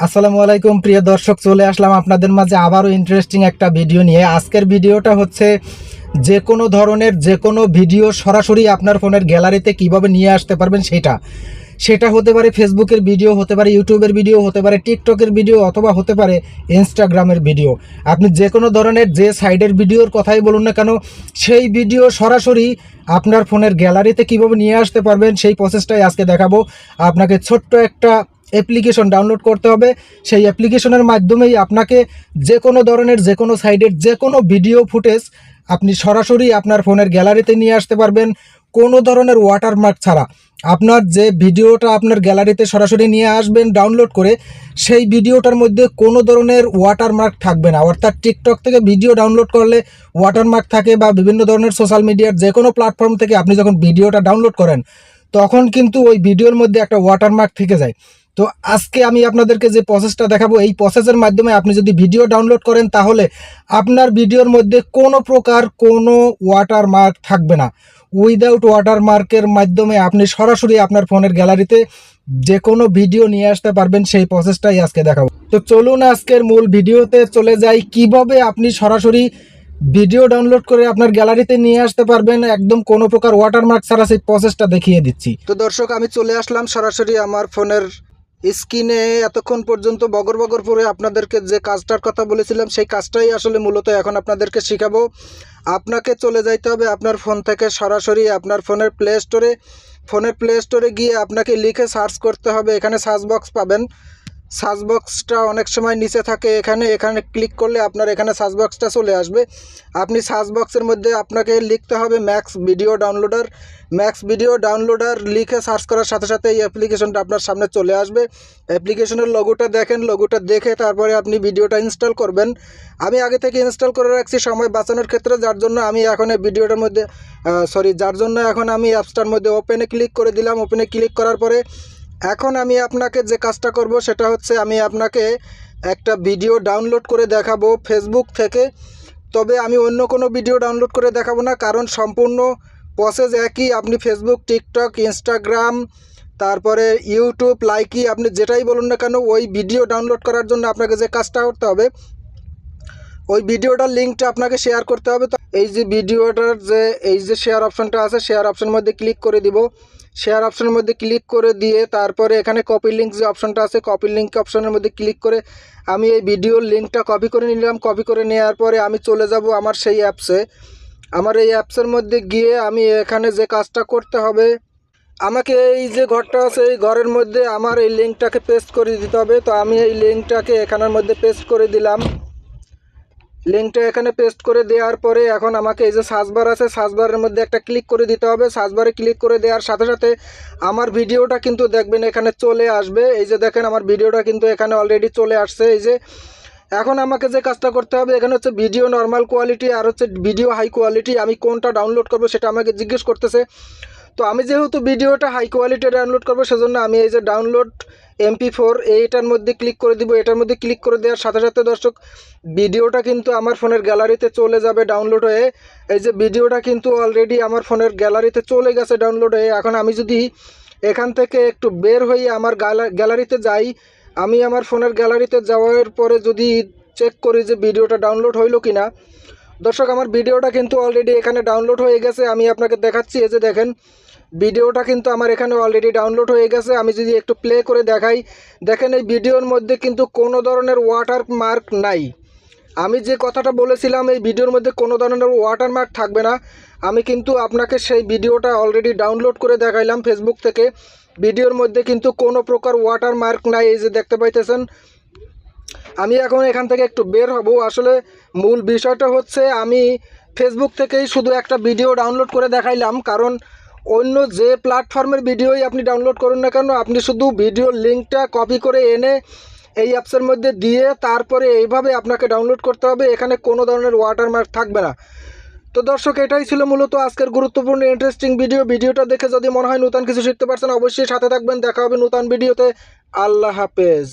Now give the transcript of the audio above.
আসসালামু আলাইকুম, প্রিয় দর্শক, চলে আসলাম আপনাদের মাঝে আবারও ইন্টারেস্টিং একটা ভিডিও নিয়ে। আজকের ভিডিওটা হচ্ছে যে কোনো ধরনের, যে কোনো ভিডিও সরাসরি আপনার ফোনের গ্যালারিতে কীভাবে নিয়ে আসতে পারবেন সেটা। সেটা হতে পারে ফেসবুকের ভিডিও হতে পারে ইউটিউবের ভিডিও হতে পারে টিকটকের ভিডিও অথবা হতে পারে ইনস্টাগ্রামের ভিডিও আপনি যে কোনো ধরনের, যে সাইডের ভিডিওর কথাই বলুন না কেন, সেই ভিডিও সরাসরি আপনার ফোনের গ্যালারিতে কীভাবে নিয়ে আসতে পারবেন, সেই প্রসেসটাই আজকে দেখাবো। আপনাকে ছোট্ট একটা অ্যাপ্লিকেশন ডাউনলোড করতে হবে। সেই অ্যাপ্লিকেশনের মাধ্যমেই আপনাকে যে কোনো ধরনের, যে কোনো সাইডের যে কোনো ভিডিও ফুটেজ আপনি সরাসরি আপনার ফোনের গ্যালারিতে নিয়ে আসতে পারবেন। কোনো ধরনের ওয়াটারমার্ক ছাড়া। আপনার যে ভিডিওটা আপনার গ্যালারিতে সরাসরি নিয়ে আসবেন ডাউনলোড করে, সেই ভিডিওটার মধ্যে কোনো ধরনের ওয়াটারমার্ক থাকবে না। অর্থাৎ টিকটক থেকে ভিডিও ডাউনলোড করলে ওয়াটারমার্ক থাকে বা বিভিন্ন ধরনের সোশ্যাল মিডিয়ার যে কোনো প্ল্যাটফর্ম থেকে আপনি যখন ভিডিওটা ডাউনলোড করেন, তখন কিন্তু ওই ভিডিওর মধ্যে একটা ওয়াটারমার্ক থেকে যায়। তো আজকে আমি আপনাদেরকে যে প্রসেসটা দেখাবো, এই প্রসেসের মাধ্যমে আপনি যদি ভিডিও ডাউনলোড করেন, তাহলে আপনার ভিডিওর মধ্যে কোনো প্রকার কোনো ওয়াটারমার্ক থাকবে না। উইদাউট ওয়াটারমার্কের মাধ্যমে আপনি সরাসরি আপনার ফোনের গ্যালারিতে যে কোনো ভিডিও নিয়ে আসতে পারবেন, সেই প্রসেসটাই আজকে দেখাবো। তো চলুন আজকের মূল ভিডিওতে চলে যাই। কীভাবে আপনি সরাসরি ভিডিও ডাউনলোড করে আপনার গ্যালারিতে নিয়ে আসতে পারবেন, একদম কোনো প্রকার ওয়াটারমার্ক ছাড়া সেই প্রসেসটা দেখিয়ে দিচ্ছি। তো দর্শক, আমি চলে আসলাম সরাসরি আমার ফোনের স্ক্রিনে এতক্ষণ পর্যন্ত বগর বগর পরে আপনাদেরকে যে কাজটার কথা বলেছিলাম, সেই কাজটাই আসলে মূলত এখন আপনাদেরকে শেখাবো। আপনাকে চলে যাইতে হবে আপনার ফোন থেকে সরাসরি আপনার ফোনের প্লে স্টোরে। ফোনের প্লে স্টোরে গিয়ে আপনাকে লিখে সার্চ করতে হবে। এখানে সার্চ বক্স পাবেন। সার্চ বক্সটা অনেক সময় নিচে থাকে এখানে এখানে ক্লিক করলে আপনার এখানে সার্চ বক্সটা চলে আসবে। আপনি সার্চ বক্সের মধ্যে আপনাকে লিখতে হবে max video downloader max video downloader লিখে সার্চ করার সাথে সাথে এই অ্যাপ্লিকেশনটা আপনার সামনে চলে আসবে। অ্যাপ্লিকেশনের লোগোটা দেখেন লোগোটা দেখে তারপরে আপনি ভিডিওটা ইনস্টল করবেন। আমি আগে থেকে ইনস্টল করে রাখছি সময় বাঁচানোর ক্ষেত্রে, যার জন্য আমি এখন এই ভিডিওটার মধ্যে সরি যার জন্য এখন আমি অ্যাপসটার মধ্যে ওপেনে ক্লিক করে দিলাম। ওপেনে ক্লিক করার পরে এখন আমি আপনাকে যে কাজটা করব সেটা হচ্ছে আমি আপনাকে একটা ভিডিও ডাউনলোড করে দেখাবো ফেসবুক থেকে। তবে আমি অন্য কোনো ভিডিও ডাউনলোড করে দেখাবো না, কারণ সম্পূর্ণ প্রসেস একই। আপনি ফেসবুক টিকটক ইনস্টাগ্রাম তারপরে ইউটিউব লাইকি আপনি যেটাই বলুন না কেন, ওই ভিডিও ডাউনলোড করার জন্য আপনাকে যে কাজটা করতে হবে ওই ভিডিওটার লিঙ্কটা আপনাকে শেয়ার করতে হবে। তো এই যে ভিডিওটার যে, এই যে শেয়ার অপশনটা আছে শেয়ার অপশনের মধ্যে ক্লিক করে দিব। শেয়ার অপশনের মধ্যে ক্লিক করে দিয়ে তারপরে এখানে কপি লিঙ্ক যে অপশনটা আছে কপি লিঙ্ক অপশনের মধ্যে ক্লিক করে আমি এই ভিডিওর লিঙ্কটা কপি করে নিলাম। কপি করে নেওয়ার পরে আমি চলে যাব আমার সেই অ্যাপসে আমার এই অ্যাপসের মধ্যে গিয়ে আমি এখানে যে কাজটা করতে হবে, আমাকে এই যে ঘরটা আছে, এই ঘরের মধ্যে আমার এই লিঙ্কটাকে পেস্ট করে দিতে হবে। তো আমি এই লিঙ্কটাকে এখানের মধ্যে পেস্ট করে দিলাম। লিঙ্কটা এখানে পেস্ট করে দেওয়ার পরে এখন আমাকে এই যে সার্চবার আছে সার্চবারের মধ্যে একটা ক্লিক করে দিতে হবে। সার্চবারে ক্লিক করে দেওয়ার সাথে সাথে আমার ভিডিওটা কিন্তু দেখবেন এখানে চলে আসবে। এই যে দেখেন আমার ভিডিওটা কিন্তু এখানে অলরেডি চলে আসছে। এই যে এখন আমাকে যে কাজটা করতে হবে, এখানে হচ্ছে ভিডিও নর্মাল কোয়ালিটি আর হচ্ছে ভিডিও হাই কোয়ালিটি আমি কোনটা ডাউনলোড করব সেটা আমাকে জিজ্ঞেস করতেছে। তো আমি যেহেতু ভিডিওটা হাই কোয়ালিটি ডাউনলোড করব, সেজন্য আমি এই যে ডাউনলোড এমপি ফোর এইটার মধ্যে ক্লিক করে দিব। এটার মধ্যে ক্লিক করে দেওয়ার সাথে সাথে দর্শক, ভিডিওটা কিন্তু আমার ফোনের গ্যালারিতে চলে যাবে ডাউনলোড হয়ে। এই যে ভিডিওটা কিন্তু অলরেডি আমার ফোনের গ্যালারিতে চলে গেছে ডাউনলোড হয়ে। এখন আমি যদি এখান থেকে একটু বের হয়ে আমার গ্যালারিতে যাই, আমি আমার ফোনের গ্যালারিতে যাওয়ার পরে যদি চেক করি যে ভিডিওটা ডাউনলোড হইল কি না দর্শক, আমার ভিডিওটা কিন্তু অলরেডি এখানে ডাউনলোড হয়ে গেছে। আমি আপনাকে দেখাচ্ছি, এই যে দেখেন ভিডিওটা কিন্তু আমার এখানে অলরেডি ডাউনলোড হয়ে গেছে। আমি যদি একটু প্লে করে দেখাই, দেখেন এই ভিডিওর মধ্যে কিন্তু কোনো ধরনের ওয়াটার মার্ক নাই। আমি যে কথাটা বলেছিলাম, এই ভিডিওর মধ্যে কোনো ধরনের ওয়াটার মার্ক থাকবে না। আমি কিন্তু আপনাকে সেই ভিডিওটা অলরেডি ডাউনলোড করে দেখাইলাম ফেসবুক থেকে। ভিডিওর মধ্যে কিন্তু কোনো প্রকার ওয়াটার মার্ক নাই, এই যে দেখতে পাইতেছেন। আমি এখন এখান থেকে একটু বের হব। আসলে মূল বিষয়টা হচ্ছে, আমি ফেসবুক থেকেই শুধু একটা ভিডিও ডাউনলোড করে দেখাইলাম। কারণ অন্য যে প্ল্যাটফর্মের ভিডিওই আপনি ডাউনলোড করুন না কেন, আপনি শুধু ভিডিওর লিঙ্কটা কপি করে এনে এই অ্যাপসের মধ্যে দিয়ে তারপরে এইভাবে আপনাকে ডাউনলোড করতে হবে, এখানে কোনো ধরনের ওয়াটারমার্ক থাকবে না। তো দর্শক, এটাই ছিল মূলত আজকের গুরুত্বপূর্ণ ইন্টারেস্টিং ভিডিও ভিডিওটা দেখে যদি মনে হয় নতুন কিছু শিখতে পারছেন, অবশ্যই সাথে থাকবেন। দেখা হবে নতুন ভিডিওতে আল্লাহ হাফেজ।